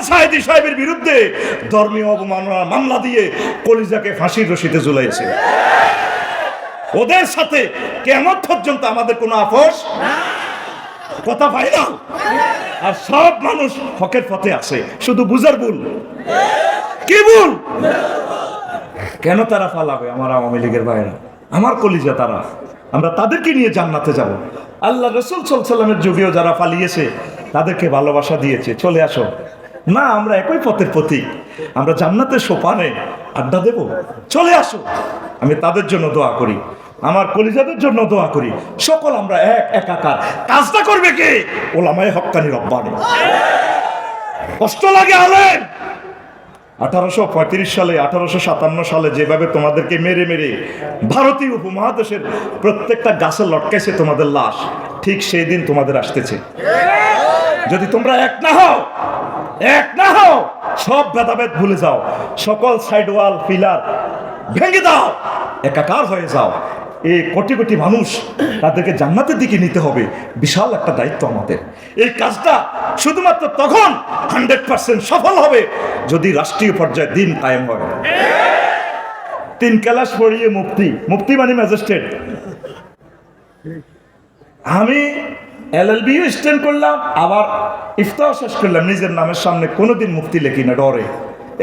সাহেদি সাহেবের বিরুদ্ধে ধর্মীয় অবমাননার মামলা দিয়ে কলিজাকে ফাঁসির রশিতে ঝুলাইছে। ওদের সাথে কেমন পর্যন্ত আমাদের কোনো আপোষ কথা না আর সব মানুষ হকের পথে আছে। শুধু বুঝার ভুল। কি ভুল? কেন তারা ফালাবে আমার আওয়ামী লীগের বাইরে আমার কলিজা তারা। আমরা তাদেরকে নিয়ে জান্নাতে যাব। আল্লাহ রসুল সাল্লামের যুগেও যারা পালিয়েছে, তাদেরকে ভালোবাসা দিয়েছে। চলে আসো। না, আমরা একই পথের প্রতীক। আমরা জান্নাতের সোপানে আড্ডা দেব। চলে আসো। আমি তাদের জন্য দোয়া করি। আমার কলিজাদের জন্য দোয়া করি। সকল আমরা এক, একাকার। কাজটা করবে কে? ওলামায় হক্কানি রব্বানি। কষ্ট লাগে আলেন আঠারোশো পঁয়ত্রিশ সালে, আঠারোশো সাতান্ন সালে যেভাবে তোমাদেরকে মেরে মেরে ভারতীয় উপমহাদেশের প্রত্যেকটা গাছে লটকাইছে তোমাদের লাশ, ঠিক সেই দিন তোমাদের আসতেছে। যদি তোমরা এক না হও এক না হও, সব ভেদাভেদ ভুলে যাও। সকল সাইড ওয়াল পিলার ভেঙে দাও, একাকার হয়ে যাও। এই কোটি কোটি মানুষ তাদেরকে জান্নাতের দিকে নিতে হবে, বিশাল একটা দায়িত্ব আমাদের। এই কাজটা শুধুমাত্র তখন হান্ড্রেড পার্সেন্ট সফল হবে, যদি রাষ্ট্রীয় পর্যায়ে দিন কায়েম হয়। তিন ক্লাস পড়িয়ে মুক্তি মুক্তি মানে ম্যাজিস্ট্রেট। আমি এলএলবিও স্ট্যান্ড করলাম, আবার ইফতাও শেষ করলাম, নিজের নামের সামনে কোনোদিন মুফতি লেখি না, ডরে।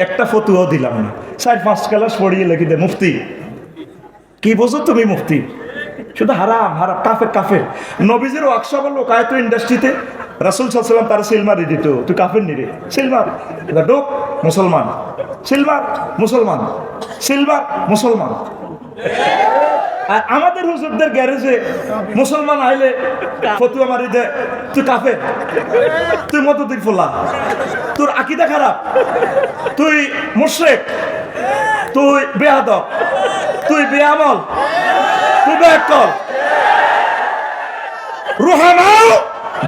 একটা ফতুয়াও দিলাম না। চার, পাঁচ ক্লাস পড়িয়ে লেখি দে মুফতি, কি বোঝো তুমি মুফতি? শুধু হারাম হারাম, কাফের কাফের। নবীজির ওয়ার্কশপ হলো কায়তো ইন্ডাস্ট্রিতে রাসুল সাল্লাম তার সিলমারি দিত, তুই কাফের নিরে সিলমার ডোক মুসলমান। সিলমার মুসলমান। সিলমার মুসলমান। আর আমাদের হুজুরদের গ্যারেজে মুসলমান আইলে ফতুয়া মারি দে, তুই কাফের। তুই মতদির ফোলা তোর আকিদা খারাপ। তুই মুশ্রেক। তুই বেয়াদব তুই বেআমল। তুই বেকল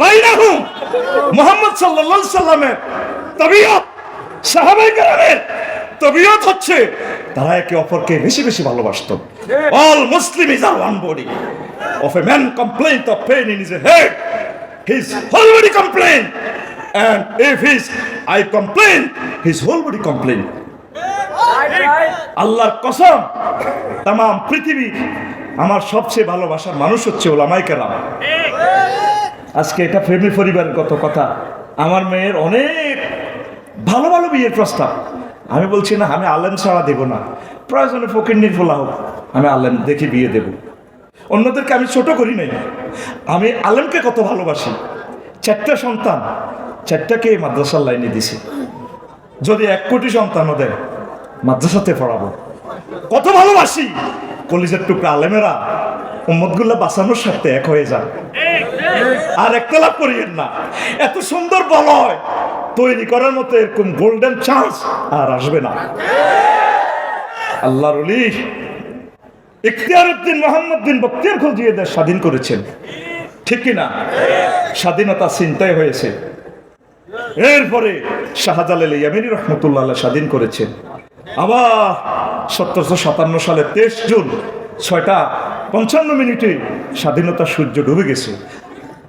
বাইনাহুম। মোহাম্মদ সাল্লাল্লাহু সাল্লামের তবিয়ত সাহাবাই কেরামের তবিয়ত হচ্ছে তারা একে অপরকে বেশি বেশি ভালোবাসত। All Muslim is are one body of a man complain of pain in his head his whole body complain and if his I complain his whole body complain আল্লাহর কসম তাম পৃথিবী আমার সবচেয়ে ভালোবাসার মানুষ হচ্ছে ওলামাই কেরাম। আজকে এটা ফ্যামিলি পরিবারের কত কথা। আমার মেয়ের অনেক ভালো ভালো বিয়ের প্রস্তাব। আমি বলছি না, আমি আলেম ছাড়া দেব না। প্রয়োজনে ফকির নির্ফলা হোক আমি আলেম দেখে বিয়ে দেব। অন্যদেরকে আমি ছোট করি নাই। আমি আলেমকে কত ভালোবাসি। চারটা সন্তান, চারটাকে মাদ্রাসার লাইনে দিছি। যদি এক কোটি সন্তানও দেয়, মাদ্রাসাতে পড়াবো। কত ভালোবাসি। কলিজের টুকরা আলেমেরা উম্মতগুল্লা বাঁচানোর সাথে এক হয়ে যান আর একটা লাভ করিয়েন না। এত সুন্দর বলয় তৈরি করার মতো এরকম গোল্ডেন চান্স আর আসবে না। আল্লাহর ইখতিয়ার উদ্দিন মোহাম্মদ বিন বক্তিয়ার দেশ স্বাধীন করেছেন। ঠিক কি না? স্বাধীনতা চিন্তায় হয়েছে। এরপরে শাহজালাল ইয়ামিনী রহমতুল্লাহ স্বাধীন করেছেন। আবার সতেরোশো সাতান্ন সালে তেইশ জুন ছয়টা পঞ্চান্ন মিনিটে স্বাধীনতা সূর্য ডুবে গেছে।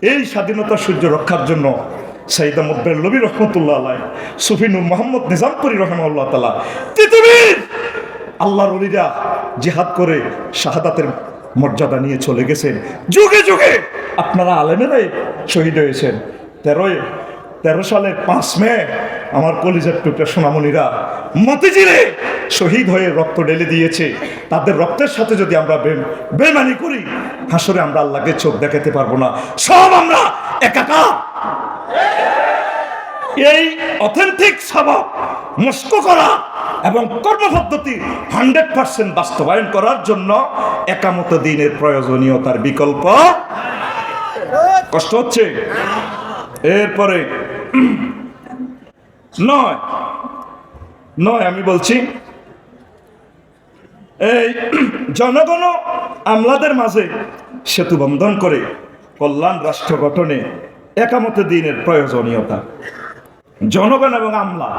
এই স্বাধীনতা সূর্য রক্ষার জন্য সাইদা মুদ্দের লবি রহমতুল্লাহ আলাই সুফিনুর মোহাম্মদ নিজামপুরি রহমাল্লাহ তালা পৃথিবীর আল্লাহর অলিরা জেহাদ করে শাহাদাতের মর্যাদা নিয়ে চলে গেছেন। যুগে যুগে আপনারা আলেমেরাই শহীদ হয়েছেন। তেরোই, তেরো সালের পাঁচ মে আমার কলিজার টুকরা সোনামণিরা মতিজিরে শহীদ হয়ে রক্ত ঢেলে দিয়েছে। তাদের রক্তের সাথে যদি আমরা বেমানি করি, হাসরে আমরা আল্লাহকে চোখ দেখাতে পারব না। সব আমরা একাকার। এই অথেন্টিক স্বভাব মস্ক করা এবং কর্মপদ্ধতি হান্ড্রেড পার্সেন্ট বাস্তবায়ন করার জন্য একামত দিনের প্রয়োজনীয়তার বিকল্প কষ্ট হচ্ছে। এরপরে নয়। নয়, আমি বলছি এই জনগণ আমলাদের মাঝে সেতু বন্ধন করে কল্যাণ রাষ্ট্র গঠনে একামত দিনের প্রয়োজনীয়তা। জনগণ এবং আমলা,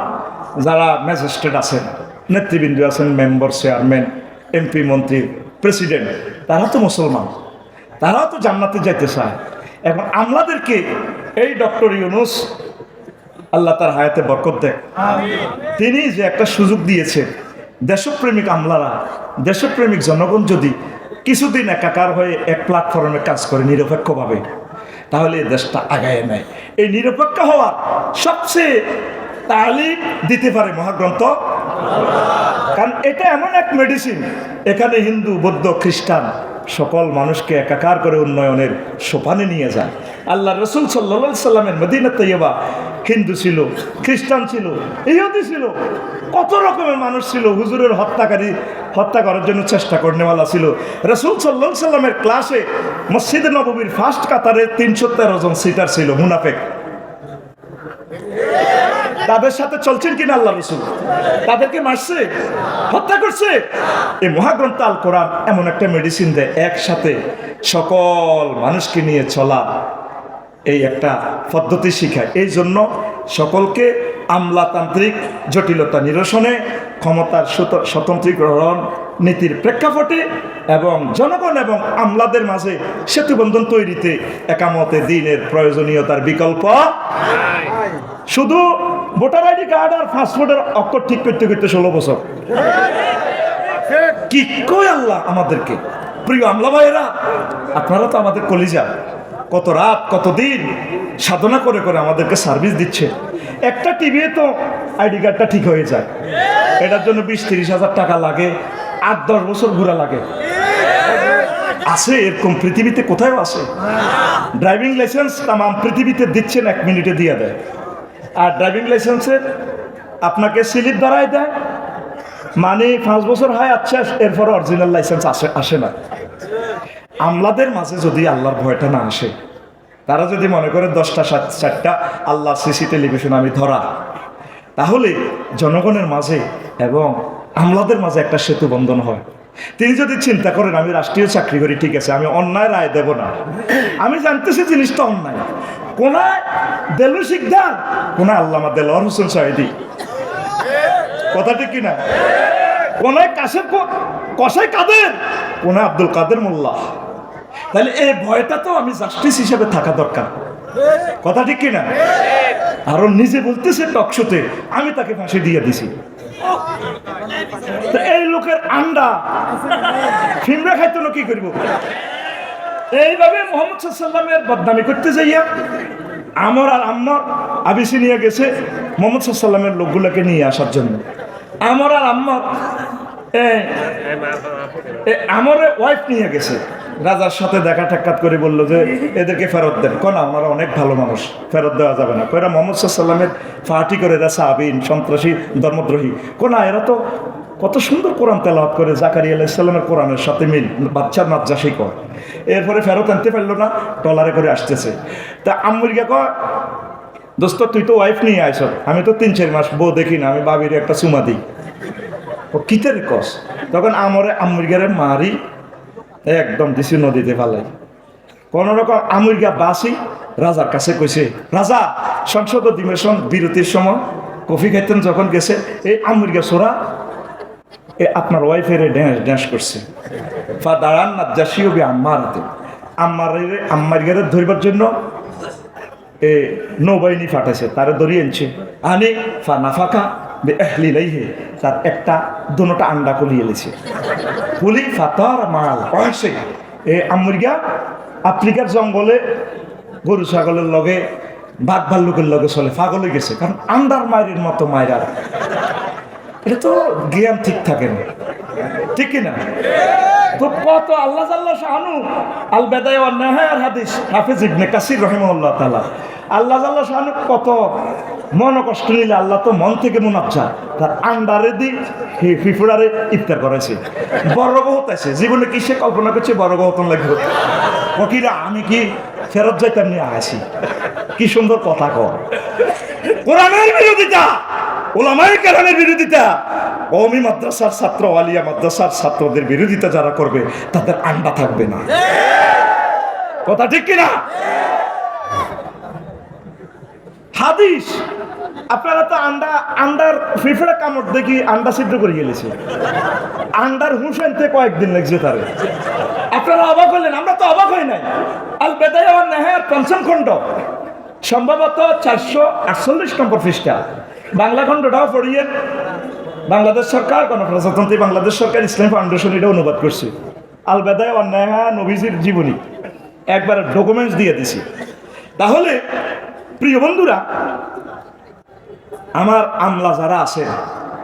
যারা ম্যাজিস্ট্রেট আছেন, নেতৃবৃন্দ আছেন, মেম্বার, চেয়ারম্যান, এমপি, মন্ত্রী, প্রেসিডেন্ট, তারা তো মুসলমান তারাও তো জান্নাতে যাইতে চায়। এখন আমলাদেরকে এই ডক্টর ইউনুস আল্লাহ তার হায়াতে বরকত দেখ। তিনি যে একটা সুযোগ দিয়েছে দেশপ্রেমিক আমলারা, দেশপ্রেমিক জনগণ যদি কিছুদিন একাকার হয়ে এক প্ল্যাটফর্মে কাজ করে নিরপেক্ষভাবে, তাহলে দেশটা আগায় নেয়। এই নিরপেক্ষ হওয়া সবচেয়ে তালিম দিতে পারে মহাগ্রন্থ। কারণ এটা এমন এক মেডিসিন এখানে হিন্দু, বৌদ্ধ, খ্রিস্টান সকল মানুষকে একাকার করে উন্নয়নের সোপানে নিয়ে যায়। আল্লাহ রসুল সাল্লা সাল্লামের মদিনা তৈবা হিন্দু ছিল, খ্রিস্টান ছিল, ইহুদি ছিল, কত রকমের মানুষ ছিল, হুজুরের হত্যাকারী, হত্যা করার জন্য চেষ্টা করনেওয়ালা ছিল। রসুল সাল্লা সাল্লামের ক্লাসে মসজিদ নববীর ফার্স্ট কাতারে তিনশো তেরো জন সিটার ছিল, মুনাফেক। তাদের সাথে চলছেন কিনা আল্লাহ রসুল? তাদেরকে মারছে, হত্যা করছে। এই মহাগ্রন্থ আল কোরআন এমন একটা মেডিসিন দেয়, একসাথে সকল মানুষকে নিয়ে চলা এই একটা পদ্ধতি শিখায়। এই জন্য সকলকে আমলাতান্ত্রিক জটিলতা নিরসনে ক্ষমতার স্বত- স্বতন্ত্রীকরণ নীতির প্রেক্ষাপটে এবং জনগণ এবং আমলাদের মাঝে সেতুবন্ধন তৈরিতে একামতে দিনের প্রয়োজনীয়তার বিকল্প শুধু ভোটার আইডি কার্ড আর পাসপোর্টের অক্ষর ঠিক করতে করতে ষোলো বছর। কি কই আল্লাহ আমাদেরকে? প্রিয় আমলা ভাইয়েরা, আপনারা তো আমাদের কলিজা। কত রাত, কত দিন সাধনা করে করে আমাদেরকে সার্ভিস দিচ্ছে। একটা টিভি তো আইডি কার্ডটা ঠিক হয়ে যায়। এটার জন্য বিশ তিরিশ হাজার টাকা লাগে, আট দশ বছর ঘোরা লাগে। আছে এরকম পৃথিবীতে কোথায় আছে। ড্রাইভিং লাইসেন্স তাম পৃথিবীতে দিচ্ছেন এক মিনিটে দিয়ে দেয়। আর ড্রাইভিং লাইসেন্সের আপনাকে স্লিপ ধরাই দেয়। মানে পাঁচ বছর হয় আচ্ছা এরপর অরিজিনাল লাইসেন্স আসে আসে না। আমলাদের মাঝে যদি আল্লাহর ভয়টা না আসে, তারা যদি মনে করে দশটা, সাত, চারটা আল্লাহ সিসি টেলিভিশন আমি ধরা, তাহলে জনগণের মাঝে এবং আমলাদের মাঝে একটা সেতু বন্ধন হয়। তিনি যদি চিন্তা করেন, আমি রাষ্ট্রীয় চাকরি করি, ঠিক আছে, আমি অন্যায় রায় দেব না। আমি জানতেছি জিনিসটা অন্যায়। কোনায়? কোনায় হোসেন সাহেদি। কথা ঠিক কিনা কোনায় কো- কাদের? কোনায় আব্দুল কাদের মোল্লা। তাহলে এই ভয়টা তো আমি জাস্টিস হিসেবে থাকা দরকার। কথা ঠিক কিনা আরও নিজে বলতেছে টকশোতে, আমি তাকে ফাঁসি দিয়ে দিছি। এই লোকের আন্ডা, ফিমরা খাইতো না কি করব? এইভাবে মোহাম্মদ সাল্লামের বদনামি করতে যাইয়া আমর আর আম্মর আবিসি নিয়ে গেছে মোহাম্মদ সাল্লামের লোকগুলোকে নিয়ে আসার জন্য। আমর আর আম্মর আমরে ওয়াইফ নিয়ে গেছে। রাজার সাথে দেখা ঠাক্কাত করে বলল যে, এদেরকে ফেরত দেন। কোনা ওনারা অনেক ভালো মানুষ, ফেরত দেওয়া যাবে না। কয়রা মোহাম্মদ সাল্লামের ফাটি করে এরা সাবিন সন্ত্রাসী, ধর্মদ্রোহী। কোনা এরা তো কত সুন্দর কোরআন তেলাওয়াত করে। জাকারিয়া আলাইসাল্লামের কোরআনের সাথে মিল বাচ্চার নাজ্জাসি কর এরপরে ফেরত আনতে পারল না টলারে করে আসতেছে। তা আম্মুরিকা কয়, দোস্ত, তুই তো ওয়াইফ নিয়ে আইস আমি তো তিন চার মাস বউ দেখি না, আমি বাবির একটা চুমা দিই। ও কিতের কস? তখন আমরে আমেরিকারে মারি, একদম দিছি নদীতে ফালাই। কোন রকম আমেরিকা বাসি রাজার কাছে কইছে, রাজা, সংসদ অধিবেশন বিরতির সময় কফি খাইতেন যখন গেছে, এই আমেরিকা সোরা আপনার ওয়াইফের ড্যান্স ড্যান্স করছে। ফা দাঁড়ান না জাসিও বি আম্মার হাতে আম্মার আম্মার গেরে ধরবার জন্য এ নৌবাহিনী ফাটাইছে, তারা দড়িয়ে আনছে। আনে ফা নাফাকা এহলি লাইহে, তার একটা দুটা আন্ডা কুলিয়ে লেছে কুলি ফাতার মাল পয়সে এ আমরিগা আফ্রিকার জঙ্গলে গরু ছাগলের লগে, বাঘ ভাল্লুকের লগে চলে, পাগলে গেছে। কারণ আন্ডার মায়ের মতো মায়েরা এটা তো জ্ঞান ঠিক থাকে না। ঠিক কিনা? তো কত আল্লাহ আল্লাহ শাহানু আল বেদায় নেহায়ার হাদিস হাফিজ ইবনে কাসির রহিমাল্লাহ তাআলা। আল্লাহ আল্লাহ শাহানু কত মন কষ্ট নিলে আল্লাহ তো মন থেকে মুনাচ্ছা তার আন্ডারে দি ফিফুড়ারে ইফতার করেছে বড় বহুত আছে, জীবনে কি সে কল্পনা করছে বড় বহুত লাগবে? ফকিরা, আমি কি ফেরত যাইতাম নিয়ে আসি? কি সুন্দর কথা কর কোরআনের বিরোধিতা! ওলামাই কেরামের বিরোধিতা। কওমি মাদ্রাসার ছাত্র, আলিয়া মাদ্রাসার ছাত্রদের বিরোধিতা যারা করবে, তাদের আন্ডা থাকবে না। কথা ঠিক কিনা? হাদিস, আপনারা তো আন্ডা, আন্ডার ফিফড়া কামড় দেখি আন্ডা সিদ্ধ করে গেলেছে। আন্ডার হুঁশ কয়েকদিন লাগছে তার। আপনারা অবাক হলেন, আমরা তো অবাক হই নাই। আল বেদায় নেহার পঞ্চম খণ্ড, সম্ভবত চারশো আটচল্লিশ নম্বর পৃষ্ঠা। বাংলা খণ্ডটাও পড়িয়ে বাংলাদেশ সরকার, গণপ্রজাতন্ত্রী বাংলাদেশ সরকার, ইসলাম ফাউন্ডেশন এটা অনুবাদ করছে। আলবেদায় অন্যায় নবীজির জীবনী। একবার ডকুমেন্টস দিয়ে দিছি। তাহলে, প্রিয় বন্ধুরা, আমার আমলা যারা আছেন,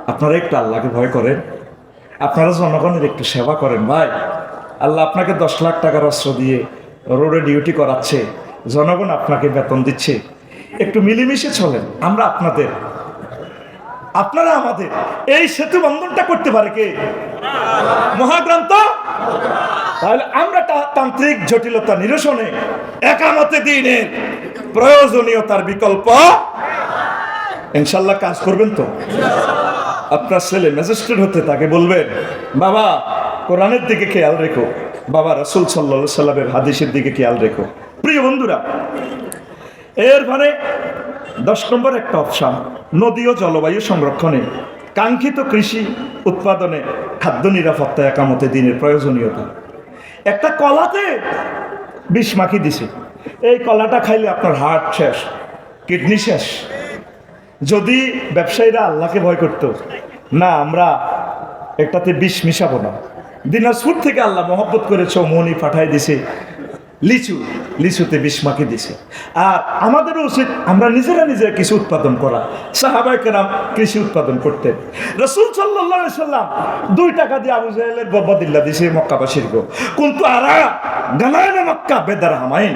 আপনারা একটু আল্লাহকে ভয় করেন। আপনারা জনগণের একটু সেবা করেন। ভাই, আল্লাহ আপনাকে দশ লাখ টাকার অস্ত্র দিয়ে রোডে ডিউটি করাচ্ছে। জনগণ আপনাকে বেতন দিচ্ছে। একটু মিলেমিশে চলেন। আমরা আপনাদের আপনারা আমাদের এই সেতু বন্ধনটা করতে পারে কে? মহাগ্রন্থ? তাহলে আমরা তান্ত্রিক জটিলতা নিরসনে একামতে দিনের প্রয়োজনীয়তার বিকল্প ইনশাল্লাহ কাজ করবেন তো। আপনার ছেলে ম্যাজিস্ট্রেট হতে তাকে বলবেন, বাবা, কোরআনের দিকে খেয়াল রেখো। বাবা, রসুল সাল্লা সাল্লামের হাদিসের দিকে খেয়াল রেখো। প্রিয় বন্ধুরা, এর মানে দশ নম্বর একটা অপশান নদী ও জলবায়ু সংরক্ষণে। কাঙ্ক্ষিত কৃষি উৎপাদনে খাদ্য নিরাপত্তা একামতে দিনের প্রয়োজনীয়তা। একটা কলাতে বিষ মাখি দিছে। এই কলাটা খাইলে আপনার হার্ট শেষ, কিডনি শেষ। যদি ব্যবসায়ীরা আল্লাহকে ভয় করত, না, আমরা একটাতে বিষ মিশাবো না। দিনাজপুর থেকে আল্লাহ মহব্বত করে চৌমনি পাঠাই দিছে লিচু, লিচুতে বিষ মাখি দিছে। আর আমাদেরও উচিত আমরা নিজেরা নিজেরা কিছু উৎপাদন করা। সাহাবাই কেরাম কৃষি উৎপাদন করতেন। রসুল সাল্লাম দুই টাকা দিয়ে আবু জাহেলের বব্বাদিল্লা দিছে মক্কাবাসীর গো। কিন্তু আরা গানায় না মক্কা, বেদার হামাইন।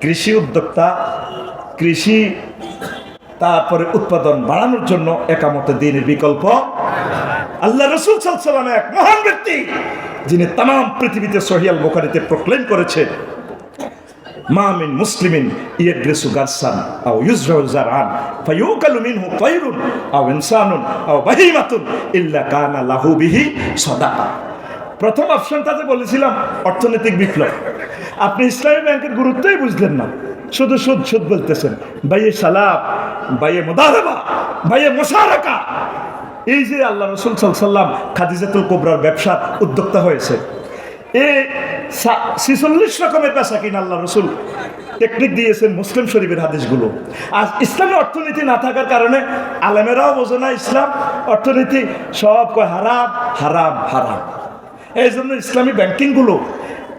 কৃষি উদ্যোক্তা, কৃষি, তারপরে উৎপাদন বাড়ানোর জন্য একামতে দিনের বিকল্প। আল্লাহ রসুল সাল্লাম এক মহান ব্যক্তি, যিনি তাম পৃথিবীতে সহিয়াল বোখারিতে প্রক্লেম করেছেন মামিন মুসলিমিন ইয়াদ্রিসু গারসান আও ইউজরাউ জারআন ফায়ুকালু মিনহু তায়রুন আও ইনসানুন আও বাহিমাতুন ইল্লা কানা লাহু বিহি সাদাকা। প্রথম অপশনটাতে বলেছিলাম, অর্থনৈতিক বিপ্লব। আপনি ইসলামী ব্যাংকের গুরুত্বই বুঝলেন না। শুধু সুদ সুদ বলতেছেন, বাইয়ে সালাব বাইয়ে মোদারবা, বাইয়ে মোশারাকা। এই যে আল্লাহ রসুল সাল্লাম খাদিজাতুল কোবরার ব্যবসা উদ্যোক্তা হয়েছে। এ ছিচল্লিশ রকমের পেশা কিনা আল্লাহ রসুল। টেকনিক দিয়েছেন মুসলিম শরীফের হাদিসগুলো। আর ইসলামী অর্থনীতি না থাকার কারণে আলেমেরাও বোঝে না ইসলাম। অর্থনীতি সব কয় হারাম হারাম হারাম। এই জন্য ইসলামী ব্যাংকিংগুলো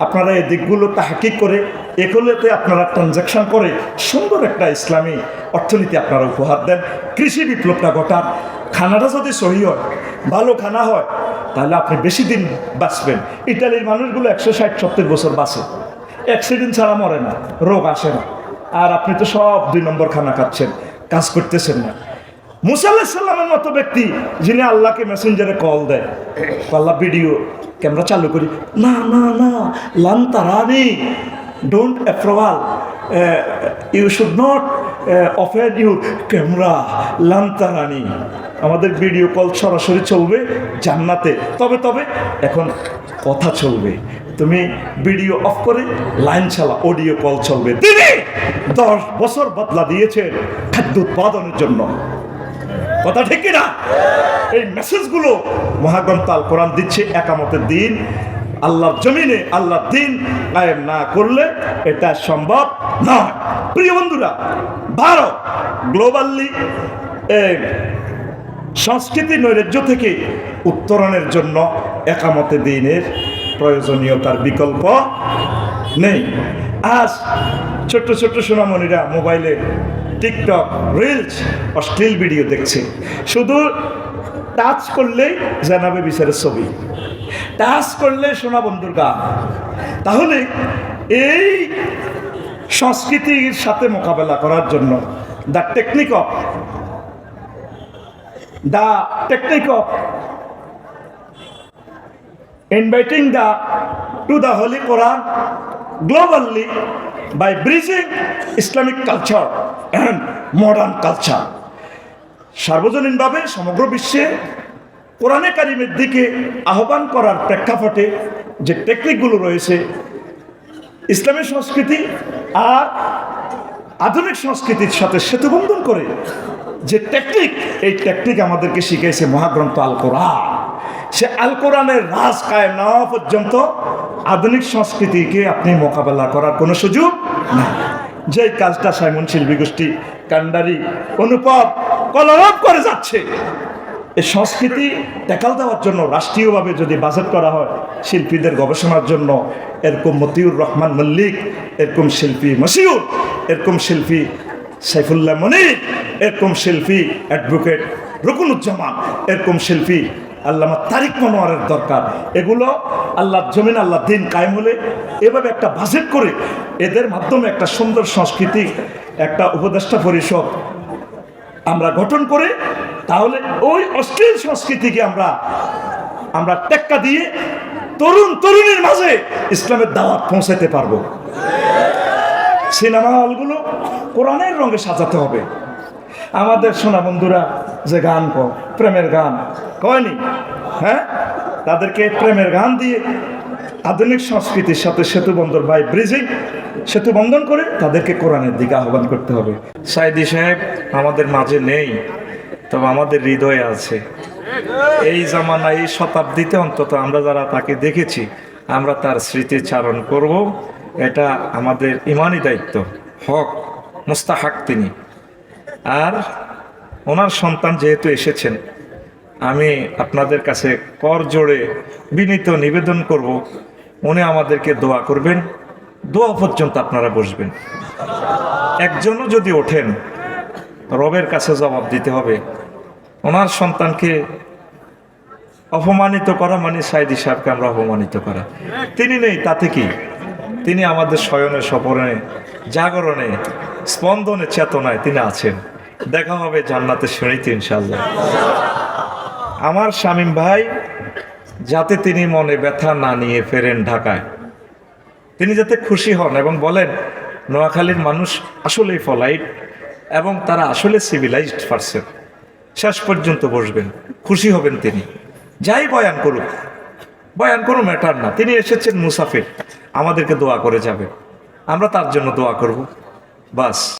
আপনারা এই দিকগুলো তাহাকিক করে এগুলোতে আপনারা ট্রানজ্যাকশন করে সুন্দর একটা ইসলামী অর্থনীতি আপনারা উপহার দেন। কৃষি বিপ্লবটা ঘটান। খানাটা যদি সহি হয়, ভালো খানা হয়, তাহলে আপনি বেশি দিন বাঁচবেন। ইটালির মানুষগুলো একশো ষাট সত্তর বছর বাঁচে। অ্যাক্সিডেন্ট ছাড়া মরে না, রোগ আসে না। আর আপনি তো সব দুই নম্বর খানা খাচ্ছেন, কাজ করতেছেন না। মুসাল্লাহ সাল্লামের মতো ব্যক্তি, যিনি আল্লাহকে মেসেঞ্জারে কল দেয়। আল্লাহ ভিডিও ক্যামেরা চালু করি, না না না লান তারানি don't approval you should not open your camera লান তারানি আমাদের ভিডিও কল সরাসরি চলবে জান্নাতে। তবে তবে এখন কথা চলবে। তুমি ভিডিও অফ করে লাইন চালা অডিও কল চলবে। তিনি দশ বছর বদলা দিয়েছেন খাদ্য উৎপাদনের জন্য। কথা ঠিক কিনা? এই মেসেজগুলো মহাগ্রন্থ আল কোরআন দিচ্ছে একামতের দিন। আল্লাহর জমিনে আল্লাহর দিন কায়েম না করলে এটা সম্ভব নয়। প্রিয় বন্ধুরা, ভারত গ্লোবালি সংস্কৃতি নৈরাজ্য থেকে উত্তরণের জন্য একামতে দিনের প্রয়োজনীয়তার বিকল্প নেই। আজ ছোট্ট ছোট্ট সোনামণিরা মোবাইলে টিকটক রিলস অশ্লীল ভিডিও দেখছে। শুধু টাচ করলেই জানাবে বিচারের ছবি। টাচ করলে শোনা বন্ধুর গান তাহলে এই সংস্কৃতির সাথে মোকাবেলা করার জন্য the technique of the technique of inviting the to the holy Quran globally by bridging Islamic culture and modern culture সার্বজনীনভাবে সমগ্র বিশ্বে কোরআনে কারিমের দিকে আহ্বান করার প্রেক্ষাপটে যে টেকনিকগুলো রয়েছে, ইসলামী সংস্কৃতি আর আধুনিক সংস্কৃতির সাথে সেতুবন্ধন করে যে টেকনিক, এই টেকনিক আমাদেরকে শিখিয়েছে মহাগ্রন্থ আল কোরআন। সে আল কোরআনের রাজ কায়েম না হওয়া পর্যন্ত আধুনিক সংস্কৃতিকে আপনি মোকাবেলা করার কোনো সুযোগ না যে কাজটা সাইমন শিল্পী গোষ্ঠী কান্ডারি অনুপম কলরব করে যাচ্ছে এই সংস্কৃতি টেকাল দেওয়ার জন্য, রাষ্ট্রীয়ভাবে যদি বাজেট করা হয়, শিল্পীদের গবেষণার জন্য, এরকম মতিউর রহমান মল্লিক, এরকম শিল্পী মশিউর, এরকম শিল্পী সাইফুল্লাহ মনির, এরকম শিল্পী অ্যাডভোকেট রকুনুজ্জামান, এরকম শিল্পী আল্লামা তারিক মনোয়ারের দরকার। এগুলো আল্লাহ জমিন আল্লাহ দিন কায়েম হলে এভাবে একটা বাজেট করে এদের মাধ্যমে একটা সুন্দর সংস্কৃতি, একটা উপদেষ্টা পরিষদ আমরা গঠন করে তাহলে ওই অশ্লীল সংস্কৃতিকে আমরা আমরা টেক্কা দিয়ে তরুণ তরুণীর মাঝে ইসলামের দাওয়াত পৌঁছাতে পারব। সিনেমা হলগুলো কোরআনের রঙে সাজাতে হবে। আমাদের সোনা বন্ধুরা যে গান কয়, প্রেমের গান, কয়নি? হ্যাঁ? তাদেরকে প্রেমের গান দিয়ে আধুনিক সংস্কৃতির সাথে সেতু বন্দর বাই ব্রিজিং সেতু বন্ধন করে তাদেরকে কোরআনের দিকে আহ্বান করতে হবে। সাইদি সাহেব, আমাদের মাঝে নেই। তবে আমাদের হৃদয়ে আছে। এই জামানা এই শতাব্দীতে অন্তত আমরা যারা তাকে দেখেছি, আমরা তার স্মৃতিচারণ করব। এটা আমাদের ইমানি দায়িত্ব, হক, মুস্তাহাক তিনি। আর ওনার সন্তান যেহেতু এসেছেন, আমি আপনাদের কাছে কর জোড়ে বিনীত নিবেদন করব, উনি আমাদেরকে দোয়া করবেন। দোয়া পর্যন্ত আপনারা বসবেন। একজনও যদি ওঠেন, রবের কাছে জবাব দিতে হবে। ওনার সন্তানকে অপমানিত করা মানে সাইদি সাহেবকে আমরা অপমানিত করা। তিনি নেই, তাতে কি? তিনি আমাদের শয়নে স্বপনে জাগরণে, স্পন্দনে, চেতনায় তিনি আছেন। দেখা হবে জান্নাতে শুনিতে ইনশাল্লাহ আমার শামীম ভাই, যাতে তিনি মনে ব্যথা না নিয়ে ফেরেন ঢাকায়। তিনি যাতে খুশি হন এবং বলেন, নোয়াখালীর মানুষ আসলেই ফলাইট এবং তারা আসলে সিভিলাইজড পারসন শেষ পর্যন্ত বসবেন, খুশি হবেন তিনি। যাই বয়ান করুক, বয়ান কোনো ম্যাটার না। তিনি এসেছেন মুসাফির, আমাদেরকে দোয়া করে যাবেন। আমরা তার জন্য দোয়া করব। বাস।